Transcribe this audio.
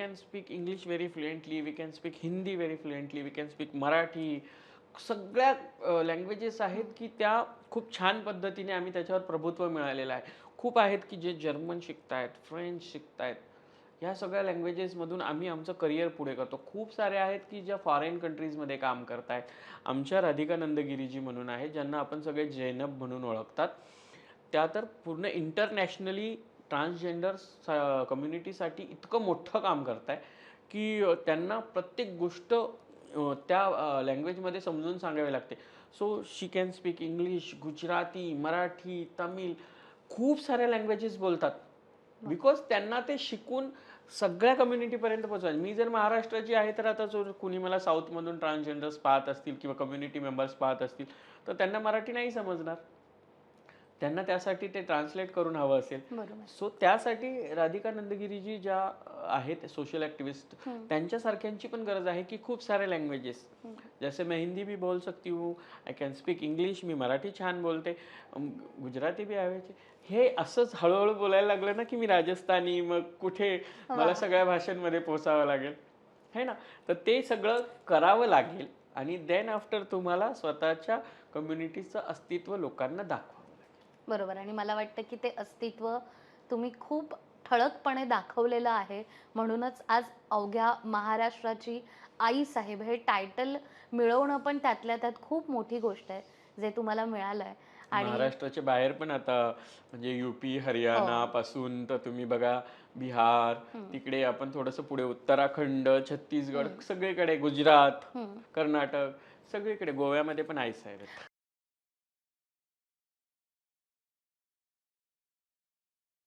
Can speak English very fluently we can speak Hindi very fluently we can speak Marathi सगळ्या languages आहेत की त्या खूप छान पद्धतीने आम्ही त्याच्यावर प्रभुत्व मिळालेलं आहे. खूप आहेत की जे जर्मन शिकतायत फ्रेंच शिकतायत. ह्या सगळ्या लँग्वेजेसमधून आम्ही आमचं करिअर पुढे करतो. खूप सारे आहेत की ज्या फॉरेन कंट्रीजमध्ये काम करतायत. आमच्या राधिका नंदगिरीजी म्हणून आहे ज्यांना आपण सगळे जैनब म्हणून ओळखतात. त्या तर पूर्ण इंटरनॅशनली ट्रान्सजेंडर कम्युनिटीसाठी इतकं मोठं काम करत आहे की त्यांना प्रत्येक गोष्ट त्या लँग्वेजमध्ये समजून सांगावी लागते. So she can speak English Gujarati Marathi Tamil खूप साऱ्या लँग्वेजेस बोलतात. बिकॉज त्यांना ते शिकून सगळ्या कम्युनिटीपर्यंत पोहोचवायचं. मी जर महाराष्ट्राची आहे तर आता जो कुणी मला साऊथमधून ट्रान्सजेंडर्स पाहत असतील किंवा कम्युनिटी मेंबर्स पाहत असतील तर त्यांना मराठी नाही समजणार. त्यांना त्यासाठी ते ट्रान्सलेट करून हवं असेल. सो त्यासाठी राधिका नंदगिरीजी ज्या आहेत सोशल ॲक्टिव्हिस्ट हम्म. त्यांच्यासारख्यांची पण गरज आहे की खूप सारे लँग्वेजेस जैसे मैं हिंदी भी बोल सकती हूँ आय कॅन स्पीक इंग्लिश मी मराठी छान बोलते. गुजराती बी आवेचे हे असंच हळूहळू बोलायला लागलं ना की मी राजस्थानी मग कुठे? मला सगळ्या भाषांमध्ये पोचावं लागेल. है ना? तर ते सगळं करावं लागेल आणि देन आफ्टर तुम्हाला स्वतःच्या कम्युनिटीचं अस्तित्व लोकांना लागेल बरोबर. आणि मला वाटतं की ते अस्तित्व तुम्ही खूप ठळकपणे दाखवलेलं आहे. म्हणूनच आज अवघ्या महाराष्ट्राची आई साहेब हे टायटल मिळवणं पण त्यातल्या त्यात खूप मोठी गोष्ट आहे जे तुम्हाला मिळालं आहे आणि महाराष्ट्राच्या बाहेर पण आता म्हणजे युपी हरियाणा पासून तर तुम्ही बघा बिहार तिकडे आपण थोडंसं पुढे उत्तराखंड छत्तीसगड सगळीकडे गुजरात. कर्नाटक सगळीकडे गोव्यामध्ये पण आईस आहे